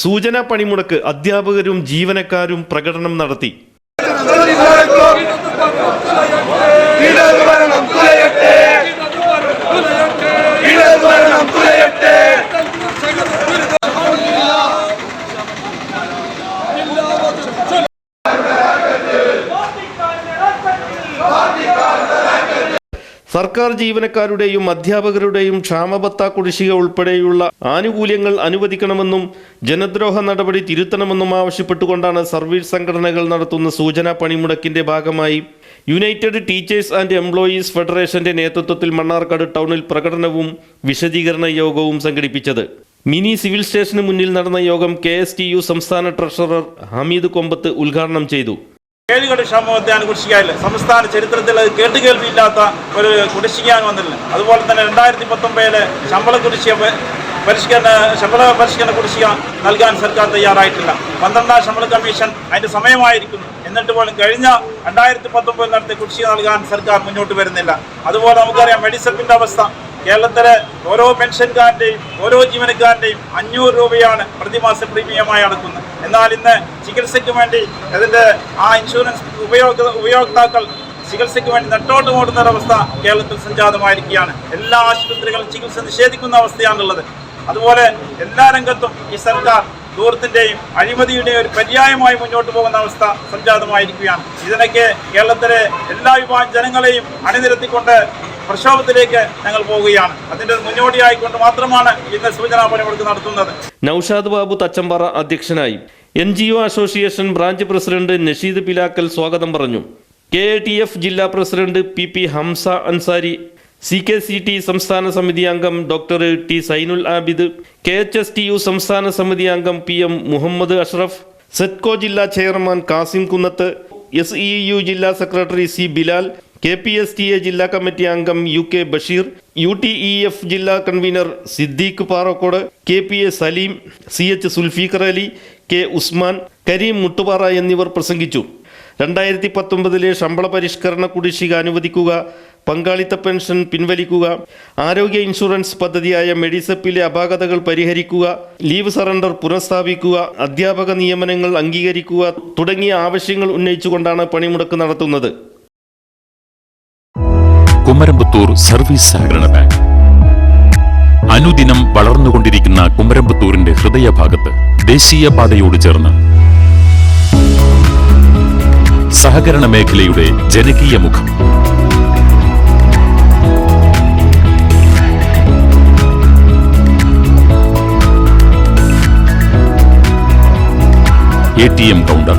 സൂചനാ പണിമുടക്ക് അധ്യാപകരും ജീവനക്കാരും പ്രകടനം നടത്തി. സർക്കാർ ജീവനക്കാരുടെയും അധ്യാപകരുടെയും ക്ഷാമബത്ത കുടിശ്ശിക ഉൾപ്പെടെയുള്ള ആനുകൂല്യങ്ങൾ അനുവദിക്കണമെന്നും ജനദ്രോഹ നടപടി തിരുത്തണമെന്നും ആവശ്യപ്പെട്ടുകൊണ്ടാണ് സർവീസ് സംഘടനകൾ നടത്തുന്ന സൂചനാ പണിമുടക്കിന്റെ ഭാഗമായി യുണൈറ്റഡ് ടീച്ചേഴ്സ് ആൻഡ് എംപ്ലോയീസ് ഫെഡറേഷന്റെ നേതൃത്വത്തിൽ മണ്ണാർക്കാട് ടൗണിൽ പ്രകടനവും വിശദീകരണ യോഗവും സംഘടിപ്പിച്ചത്. മിനി സിവിൽ സ്റ്റേഷന് മുന്നിൽ നടന്ന യോഗം കെ സംസ്ഥാന ട്രഷറർ ഹമീദ് കൊമ്പത്ത് ഉദ്ഘാടനം ചെയ്തു. ഏഴുകടി ക്ഷാമത്തെയാണ് കുടിശ്ശികയില്ല സംസ്ഥാന ചരിത്രത്തിൽ അത് കേട്ടുകേൾവിയില്ലാത്ത ഒരു കുടിശ്ശിക്കാൻ വന്നില്ല അതുപോലെ തന്നെ രണ്ടായിരത്തി പത്തൊമ്പതിലെ ശമ്പള കുടിശ്ശിക പരിഷ്കരണ ശമ്പള പരിഷ്കരണ കുടിശ്ശിക നൽകാൻ സർക്കാർ തയ്യാറായിട്ടില്ല. പന്ത്രണ്ടാം ശമ്പള കമ്മീഷൻ അതിന്റെ സമയമായിരിക്കുന്നു. എന്നിട്ട് പോലും കഴിഞ്ഞ രണ്ടായിരത്തി പത്തൊമ്പതിൽ നടത്തിയ കുടിശ്ശിക നൽകാൻ സർക്കാർ മുന്നോട്ട് വരുന്നില്ല. അതുപോലെ നമുക്കറിയാം മെഡിസപ്പിന്റെ അവസ്ഥ. കേരളത്തിലെ ഓരോ പെൻഷൻകാരന്റെയും ഓരോ ജീവനക്കാരന്റെയും അഞ്ഞൂറ് രൂപയാണ് പ്രതിമാസ പ്രീമിയമായി അടക്കുന്നത്. എന്നാൽ ഇന്ന് ചികിത്സയ്ക്ക് വേണ്ടി അതിന്റെ ആ ഇൻഷുറൻസ് ഉപയോഗ ഉപയോക്താക്കൾ ചികിത്സയ്ക്ക് വേണ്ടി നെട്ടോട്ട് ഓടുന്ന ഒരവസ്ഥ കേരളത്തിൽ സംജാതമായിരിക്കുകയാണ്. എല്ലാ ആശുപത്രികളും ചികിത്സ നിഷേധിക്കുന്ന അവസ്ഥയാണുള്ളത്. അതുപോലെ എല്ലാ രംഗത്തും ഈ സർക്കാർ ദൂരത്തിന്റെയും അഴിമതിയുടെയും ഒരു പര്യായമായി മുന്നോട്ട് പോകുന്ന അവസ്ഥ സംജാതമായിരിക്കുകയാണ്. ഇതിനൊക്കെ കേരളത്തിലെ എല്ലാ വിഭാഗം ജനങ്ങളെയും അണിനിരത്തിക്കൊണ്ട് പ്രക്ഷോഭത്തിലേക്ക് ഞങ്ങൾ പോവുകയാണ്. അതിന്റെ മുന്നോടിയായിക്കൊണ്ട് മാത്രമാണ് ഇന്ന് സൂചനാ പണിമുടക്ക് നടത്തുന്നത്. നൌഷാദ് ബാബു തച്ചമ്പാറ അധ്യക്ഷനായി. N G O association branch president Nasheed Pilakkal സ്വാഗതം പറഞ്ഞു. കെ എ ടി എഫ് ജില്ലാ president P P Hamza Ansari. C K C T സംസ്ഥാന സമിതി അംഗം doctor T Zainul Abid. K H S T U സംസ്ഥാന സമിതി അംഗം P M Muhammad Ashraf. SETCO ജില്ലാ chairman Kasim Kunnath. S E U ജില്ലാ secretary C Bilal. K P S T A ജില്ലാ committee അംഗം U K Basheer U T E F ജില്ലാ convener Siddique Parakkode K P A Saleem C H Sulfikar Ali K Usman Kareem Muttupara എന്നിവർ പ്രസംഗിച്ചു. രണ്ടായിരത്തി പത്തൊമ്പതിലെ ശമ്പള പരിഷ്കരണ കുടിശ്ശിക അനുവദിക്കുക പങ്കാളിത്ത പെൻഷൻ പിൻവലിക്കുക ആരോഗ്യ ഇൻഷുറൻസ് പദ്ധതിയായ മെഡിസപ്പിലെ അപാകതകൾ പരിഹരിക്കുക ലീവ് സറണ്ടർ പുനഃസ്ഥാപിക്കുക അധ്യാപക നിയമനങ്ങൾ അംഗീകരിക്കുക തുടങ്ങിയ ആവശ്യങ്ങൾ ഉന്നയിച്ചുകൊണ്ടാണ് പണിമുടക്ക് നടത്തുന്നത്. കുമരമ്പത്തൂർ സർവീസ് സഹകരണ ബാങ്ക്. അനുദിനം വളർന്നുകൊണ്ടിരിക്കുന്ന കുമരമ്പത്തൂരിന്റെ ഹൃദയഭാഗത്ത് ദേശീയപാതയോട് ചേർന്ന് സഹകരണ മേഖലയുടെ ജനകീയ മുഖം. A T M counter.